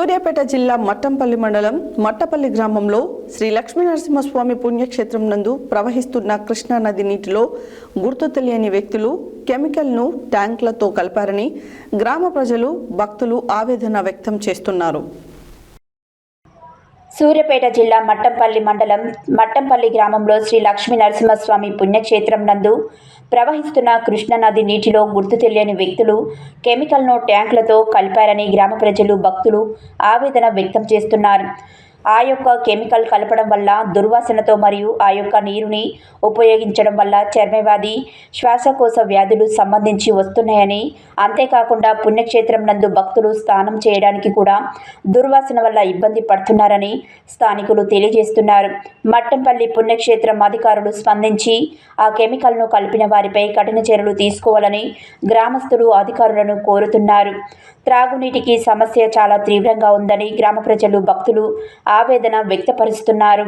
సూర్యాపేట జిల్లా మట్టంపల్లి మండలం మట్టపల్లి గ్రామంలో శ్రీ లక్ష్మీనరసింహస్వామి పుణ్యక్షేత్రం నందు ప్రవహిస్తున్న కృష్ణా నది నీటిలో గుర్తు తెలియని వ్యక్తులు కెమికల్ను ట్యాంకులతో కలిపారని గ్రామ ప్రజలు భక్తులు ఆవేదన వ్యక్తం చేస్తున్నారు. సూర్యాపేట జిల్లా మట్టంపల్లి మండలం మట్టంపల్లి గ్రామంలో శ్రీ లక్ష్మీ నరసింహస్వామి పుణ్యక్షేత్రం నందు ప్రవహిస్తున్న కృష్ణానది నీటిలో గుర్తు తెలియని వ్యక్తులు కెమికల్ను ట్యాంకులతో కలిపారని గ్రామ ప్రజలు భక్తులు ఆవేదన వ్యక్తం చేస్తున్నారు. ఆ యొక్క కెమికల్ కలపడం వల్ల దుర్వాసనతో మరియు ఆ యొక్క నీరుని ఉపయోగించడం వల్ల చర్మవ్యాధి శ్వాసకోశ వ్యాధులు సంబంధించి వస్తున్నాయని అంతేకాకుండా పుణ్యక్షేత్రం నందు భక్తులు స్నానం చేయడానికి కూడా దుర్వాసన వల్ల ఇబ్బంది పడుతున్నారని స్థానికులు తెలియజేస్తున్నారు. మట్టంపల్లి పుణ్యక్షేత్రం అధికారులు స్పందించి ఆ కెమికల్ను కలిపిన వారిపై కఠిన చర్యలు తీసుకోవాలని గ్రామస్తులు అధికారులను కోరుతున్నారు. త్రాగునీటికి సమస్య చాలా తీవ్రంగా ఉందని గ్రామ ప్రజలు భక్తులు ఆవేదన వ్యక్తపరుస్తున్నారు.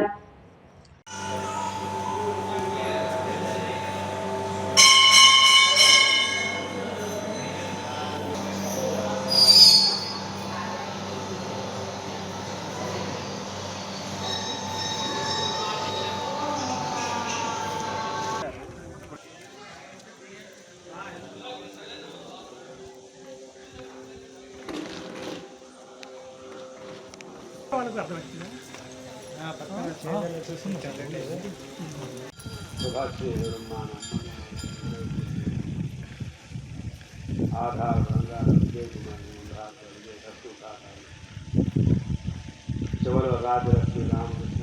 आधार गंगा विजय कुमार मुंडा विजय सत्तू काका चवल राज लक्ष्मी रामकृष्ण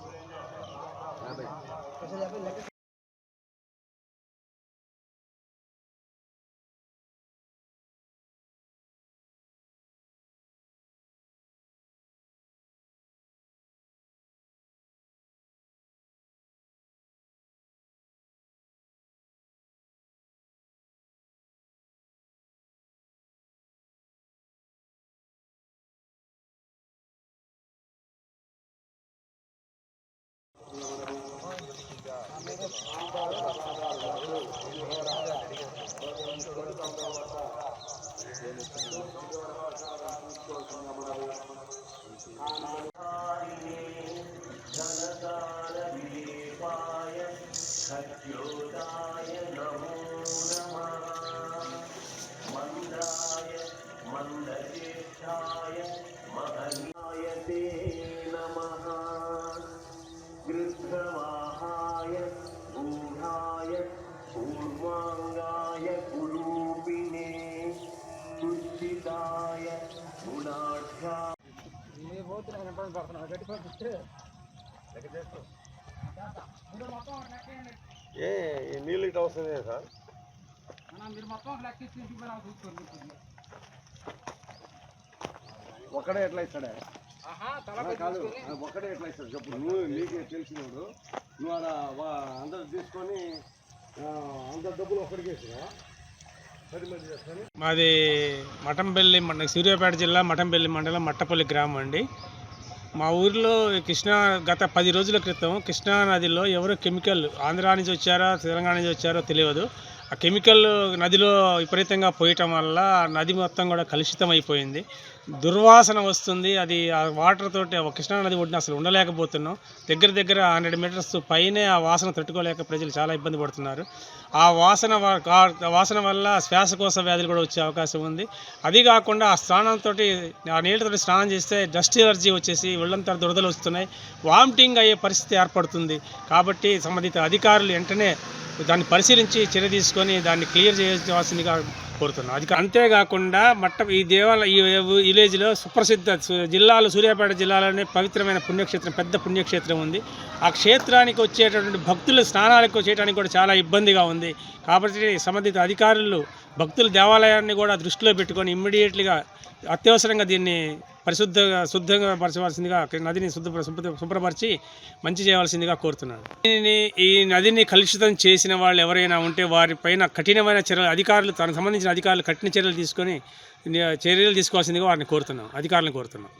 Gracias. సత్యోదాయ నమో నమ మందాయ మందచేష్టాయ మహనీయ నమ గృహ్రవా ఏ నీళ్ళు ఇట్లా వస్తుంది సార్. ఒక్కడే ఎట్లా ఇస్తాడే? కాదు ఒక్కడే ఎట్లా ఇస్తాడు చెప్పు. నువ్వు నీకే తెలిసినోడు. నువ్వు అలా వా- అందరు తీసుకొని అందరు డబ్బులు ఒక్కడికి మాది మఠంపల్లి మండ సూర్యాపేట జిల్లా మఠంపల్లి మండలం మట్టపల్లి గ్రామం అండి. మా ఊరిలో కృష్ణా గత పది రోజుల క్రితం కృష్ణా నదిలో ఎవరో కెమికల్ ఆంధ్రా నుంచి వచ్చారో తెలంగాణ నుంచి వచ్చారో తెలియదు. ఆ కెమికల్ నదిలో విపరీతంగా పోయటం వల్ల నది మొత్తం కూడా కలుషితం అయిపోయింది. దుర్వాసన వస్తుంది. అది ఆ వాటర్ తోటి ఆ కృష్ణా నది ఒడ్డున అసలు ఉండలేకపోతున్నాం. దగ్గర దగ్గర హండ్రెడ్ మీటర్స్ పైనే ఆ వాసన తట్టుకోలేక ప్రజలు చాలా ఇబ్బంది పడుతున్నారు. ఆ వాసన వ- కా- వాసన వల్ల శ్వాసకోశ వ్యాధులు కూడా వచ్చే అవకాశం ఉంది. అది కాకుండా ఆ స్నానంతో ఆ నీళ్ళతో స్నానం చేస్తే డస్ట్ ఎలర్జీ వచ్చేసి ఒళ్ళంతా దురదలు వస్తున్నాయి. వామిటింగ్ అయ్యే పరిస్థితి ఏర్పడుతుంది. కాబట్టి సంబంధిత అధికారులు వెంటనే దాన్ని పరిశీలించి చర్య తీసుకొని దాన్ని క్లియర్ చేయాల్సిందిగా కోరుతున్నాం అది అంతేకాకుండా మట్ట ఈ దేవాలయ ఈ విలేజ్లో సుప్రసిద్ధ జిల్లాలో సూర్యాపేట జిల్లాలోనే పవిత్రమైన పుణ్యక్షేత్రం పెద్ద పుణ్యక్షేత్రం ఉంది. ఆ క్షేత్రానికి వచ్చేటటువంటి భక్తులు స్నానాలకు వచ్చేయడానికి కూడా చాలా ఇబ్బందిగా ఉంది. కాబట్టి సంబంధిత అధికారులు భక్తుల దేవాలయాన్ని కూడా దృష్టిలో పెట్టుకొని ఇమ్మీడియట్లీగా అత్యవసరంగా దీన్ని పరిశుద్ధంగా శుద్ధంగా పరచవలసిందిగా నదిని శుద్ధ శుభ్రపరిచి మంచి చేయవలసిందిగా కోరుతున్నాను. దీనిని ఈ నదిని కలుషితం చేసిన వాళ్ళు ఎవరైనా ఉంటే వారిపైన కఠినమైన చర్యలు అధికారులు తనకు సంబంధించిన అధికారులు కఠిన చర్యలు తీసుకొని చర్యలు తీసుకోవాల్సిందిగా వారిని కోరుతున్నాం అధికారులను కోరుతున్నాం.